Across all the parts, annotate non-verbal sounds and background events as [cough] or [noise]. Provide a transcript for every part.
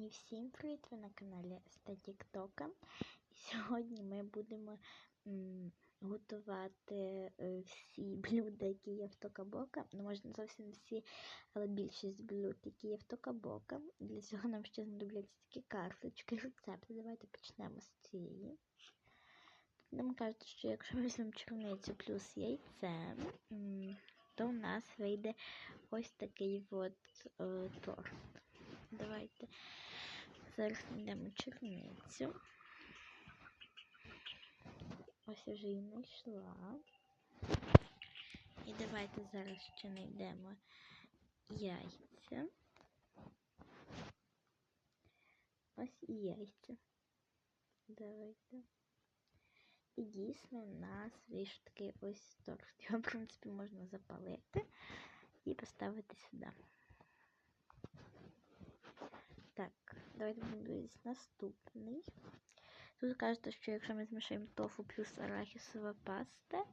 І всім привіт! Ви на каналі Статіктока. І сьогодні ми будемо готувати е, всі блюда, які є в Токабока. Ну, може, не зовсім всі, але більшість блюд, які є в Токабока. Для цього нам ще знадобляться такі карточки, рецепти. Давайте почнемо з цієї. Нам кажуть, що якщо ми візьмемо чорницю плюс яйце, то у нас вийде ось такий от е, торт. Давайте зараз знайдемо черницю. Ось я вже її знайшла. І давайте зараз ще знайдемо яйця. Ось і яйця. Давайте. І дійсно у нас вийшов такий ось торт. Його, в принципі, можна запалити і поставити сюди. Так, давайте будемо дивитися наступний. Тут кажете, що якщо ми змішаємо тофу плюс арахісова паста,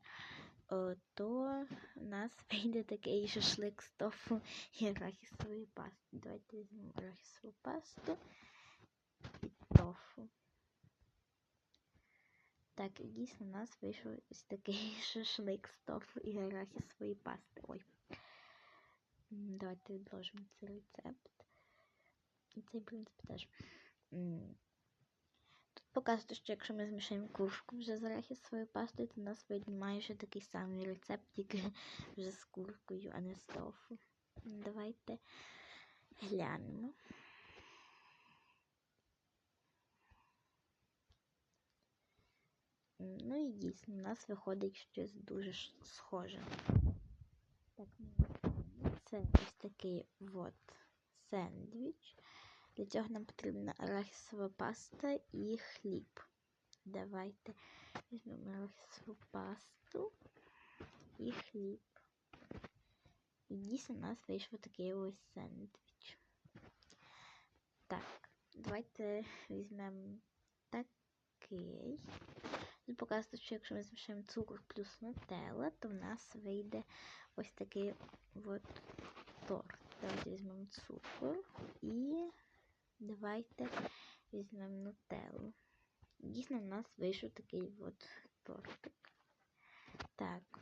то у нас [laughs] вийде такий шашлик з тофу і арахісової пасти. Давайте візьмемо арахісову пасту і тофу. Так, і дійсно у нас вийшов ось такий [laughs] шашлик з тофу і арахісової пасти. Ой. Давайте відложимо цей рецепт. Цей, в принципі, теж. Тут показує, що якщо ми змішаємо курку вже з арахісовою пастою, то у нас вийде майже такий самий рецепт, тільки вже з куркою, а не з тофу. Давайте глянемо. Ну і дійсно, у нас виходить щось дуже схоже. Так, ну, це ось такий от сендвіч. Для цього нам потрібна арахісова паста і хліб. Давайте візьмемо арахісову пасту і хліб. І дійсно у нас вийшов такий ось сендвіч. Так, давайте візьмемо такий. Тут показує, що якщо ми змішаємо цукор плюс нутелла, то в нас вийде ось такий от торт. Давайте візьмемо цукор і давайте візьмемо нутеллу. Дійсно, в нас вийшов такий от тортик. Так,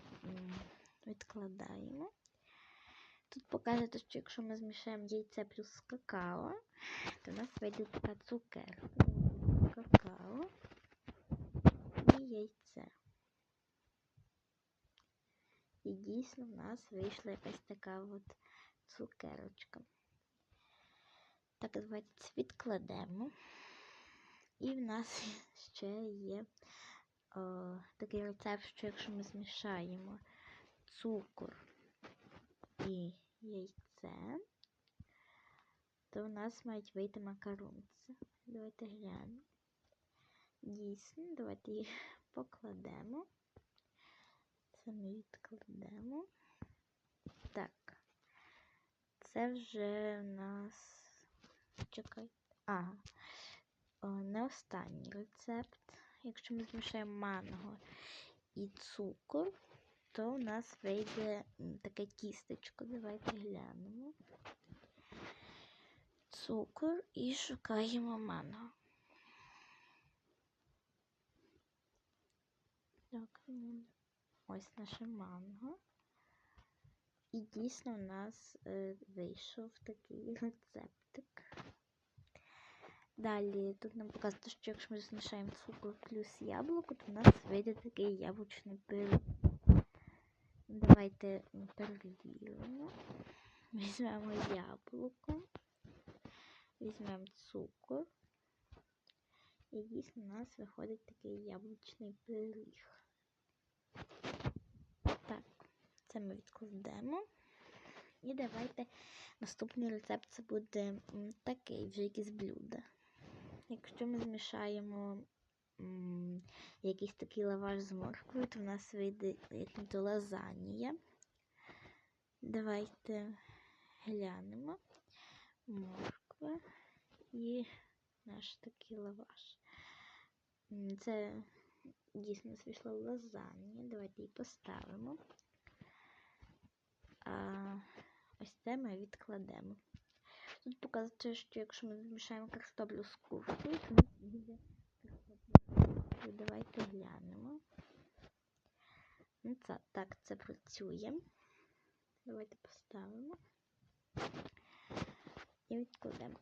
відкладаємо. Тут показує, що якщо ми змішаємо яйце плюс какао, то в нас вийде така цукерка. Какао і яйце. І дійсно в нас вийшла якась така от цукерочка. Так, це відкладемо. І в нас [laughs] ще є о, такий рецепт, що якщо ми змішаємо цукор і яйце, то в нас мають вийти макарунці. Давайте глянемо. Дійсно, давайте їх покладемо. Це ми відкладемо. Так. Це вже у нас. Чекай. Ага. О, не останній рецепт. Якщо ми змішаємо манго і цукор, то у нас вийде таке тістечко. Давайте глянемо. Цукор і шукаємо манго. Так, ось наше манго. І дійсно у нас е, вийшов такий [laughs] рецептик. Далі тут нам показує, що якщо ми змішаємо цукор плюс яблуко, то у нас вийде такий яблучний пиріг. Давайте перевіримо. Візьмемо яблуко, візьмемо цукор. І дійсно у нас виходить такий яблучний пиріг. Так, це ми відкладемо. І давайте наступний рецепт це буде такий вже якийсь блюдо. Якщо ми змішаємо якийсь такий лаваш з морквою, то в нас вийде як нібито лазанія. Давайте глянемо. Морква і наш такий лаваш. Це дійсно світло лазанія. Давайте її поставимо. Ось це ми відкладемо. Тут показує, що якщо ми змішаємо картоплю з куркою, то буде картопля. Давайте глянемо. Ну, це, так, це працює. Давайте поставимо. І відкладемо.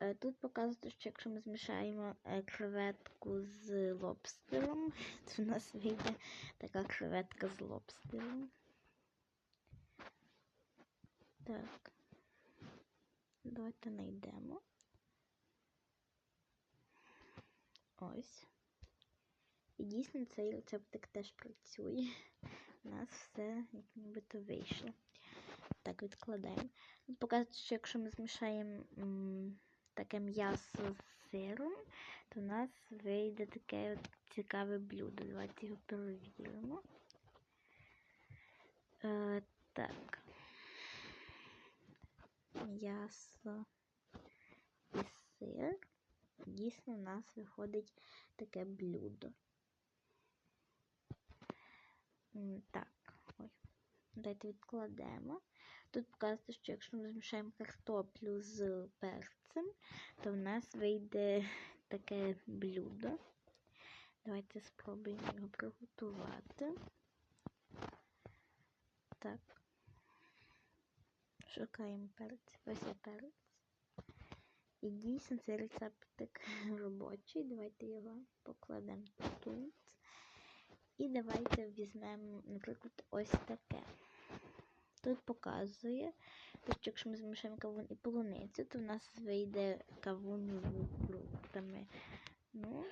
Е, Тут показує, що якщо ми змішаємо е, креветку з лобстером, [laughs] то в нас вийде така креветка з лобстером. Так. Давайте знайдемо. Ось. І дійсно цей рецептик теж працює. У нас все як нібито вийшло. Так, відкладаємо. Тут що якщо ми змішаємо м, таке м'ясо з сиром, то у нас вийде таке от цікаве блюдо. Давайте його перевіримо. Е, так. М'ясо і сир. Дійсно, у нас виходить таке блюдо. Так, ой. Давайте відкладемо. Тут показує, що якщо ми змішаємо картоплю з перцем, то в нас вийде таке блюдо. Давайте спробуємо його приготувати. Так. Шукаємо перець. Ось перець. І дійсно цей рецептик [laughs] робочий. Давайте його покладемо тут. І давайте візьмемо, наприклад, ось таке. Тут показує, що якщо ми змішаємо кавун і полуницю, то в нас вийде кавун з фруктами. Ну,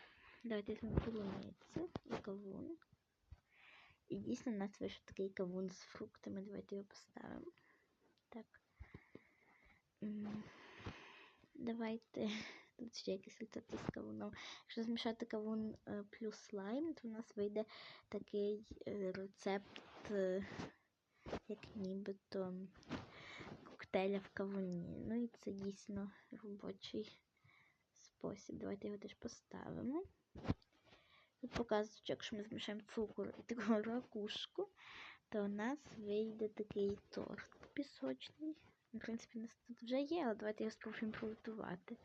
давайте візьмемо полуницю і кавун. І дійсно в нас вийшов такий кавун з фруктами. Давайте його поставимо. Давайте. [laughs] Тут ще якісь рецепти з кавуном. Якщо змішати кавун е, плюс лайм, то в нас вийде такий е, рецепт, е, як нібито коктейля в кавуні. Ну і це дійсно робочий спосіб. Давайте його теж поставимо. Тут показує, що якщо ми змішаємо цукор і таку [laughs] ракушку, то у нас вийде такий торт пісочний. В принципі, у нас тут вже є, але давайте його спробуємо приготувати.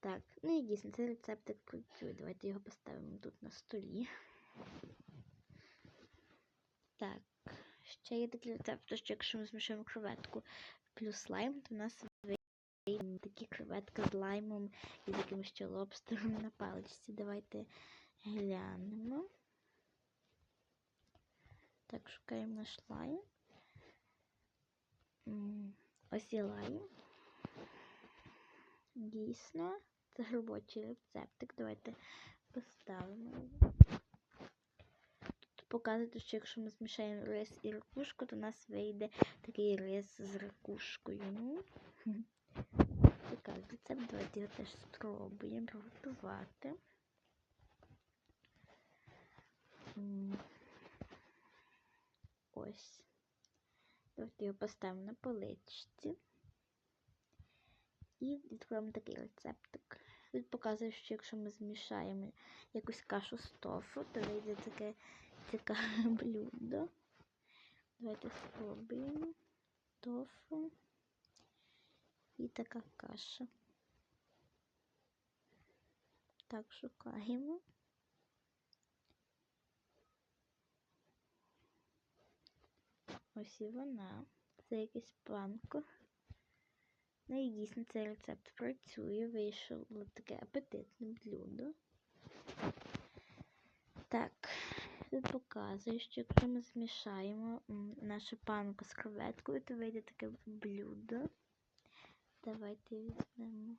Так, ну і дійсно, цей рецептик працює. Давайте його поставимо тут на столі. Так, ще є такий рецепт, що якщо ми змішаємо креветку плюс лайм, то у нас вийде такі креветки з лаймом і з якимось ще лобстером на паличці. Давайте глянемо. Так, шукаємо наш лайм. М, Ось є лайм. Дійсно, це робочий рецептик. Давайте поставимо його. Тут показує, що якщо ми змішаємо рис і ракушку, то у нас вийде такий рис з ракушкою. Ну, цікавий рецепт. Давайте його теж спробуємо приготувати. Ось. Давайте його поставимо на поличці. І відкриємо такий рецептик. Тут показує, що якщо ми змішаємо якусь кашу з тофу, то вийде таке цікаве [laughs] блюдо. Давайте спробуємо. Тофу. І така каша. Так, шукаємо. Ось і вона. Це якесь панко. Ну і дійсно цей рецепт працює. Вийшло таке апетитне блюдо. Так, тут показує, що якщо ми змішаємо нашу панку з креветкою, то вийде таке блюдо. Давайте візьмемо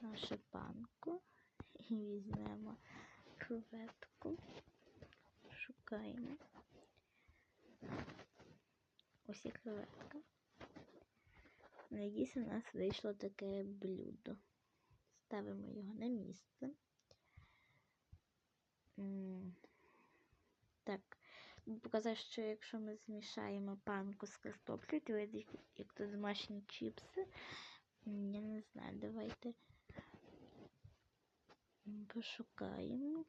нашу панку і візьмемо креветку. Шукаємо. Ось і креветка. Надіюсь, у нас вийшло таке блюдо. Ставимо його на місце. Так, показав, що якщо ми змішаємо панку з картоплею, то вийде як то домашні чіпси. Я не знаю, давайте пошукаємо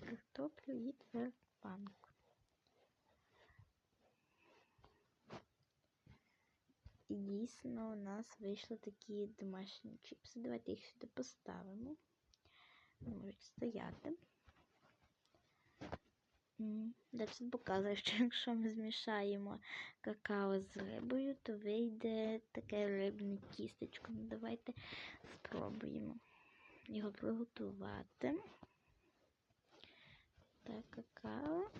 картоплю і тепер панку. І дійсно у нас вийшли такі домашні чіпси. Давайте їх сюди поставимо. Вони можуть стояти. Далі показує, що якщо ми змішаємо какао з рибою, то вийде таке рибне тістечко. Ну, давайте спробуємо його приготувати. Так, какао.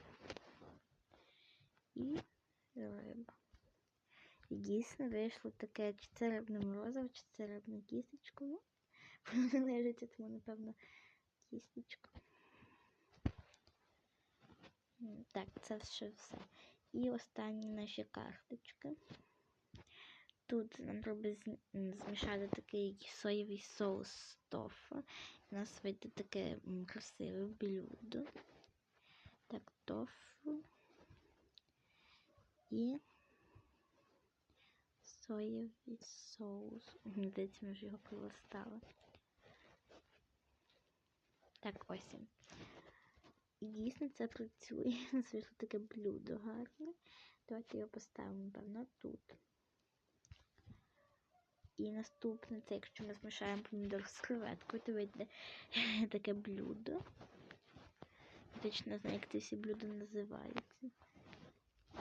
І дійсно вийшло таке, чи це рибне морозиво, чи це рибне тістечко. Ну, [laughs] воно лежить, тому, напевно, тістечко. М, Так, це ще все. І останні наші карточки. Тут нам треба змішати такий соєвий соус тофу. У нас вийде таке красиве блюдо. Так, тофу. І соєвий соус. Здається, ми вже його прилистали. Так, ось. І дійсно це працює. [laughs] Вийшло таке блюдо гарне. Давайте його поставимо, напевно, тут. І наступне, це якщо ми змішаємо помідор з креветкою, то вийде [laughs] таке блюдо. Точно знаю, як ці всі блюда називаються.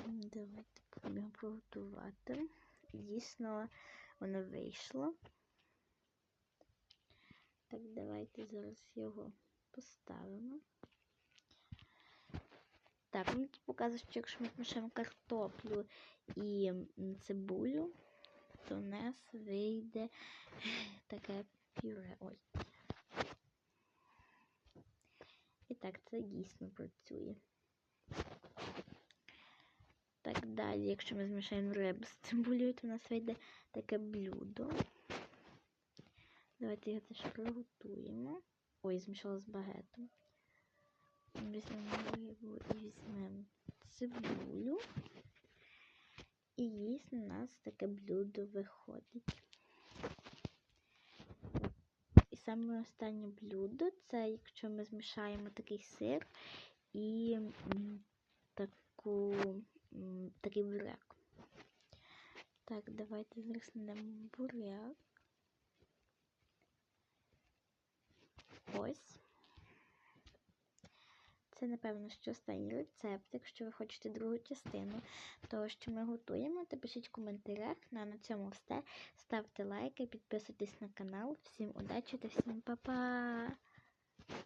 Давайте будемо його приготувати. Дійсно, воно вийшло. Так, давайте зараз його поставимо. Так, мені тут показує, що якщо ми змішаємо картоплю і цибулю, то у нас вийде [laughs] таке пюре. Ой. І так, це дійсно працює. Далі, якщо ми змішаємо рибу з цибулею, то у нас вийде таке блюдо. Давайте його теж приготуємо. Ой, змішала з багетом. Візьмемо рибу і візьмемо цибулю. І дійсно у нас таке блюдо виходить. І саме останнє блюдо це якщо ми змішаємо такий сир і таку, такий буряк. Так, давайте надамо буряк. Ось. Це, напевно, що останній рецепт. Якщо ви хочете другу частину того, що ми готуємо, то пишіть в коментарях. Ну, а на цьому все. Ставте лайки, підписуйтесь на канал. Всім удачі та всім па-па!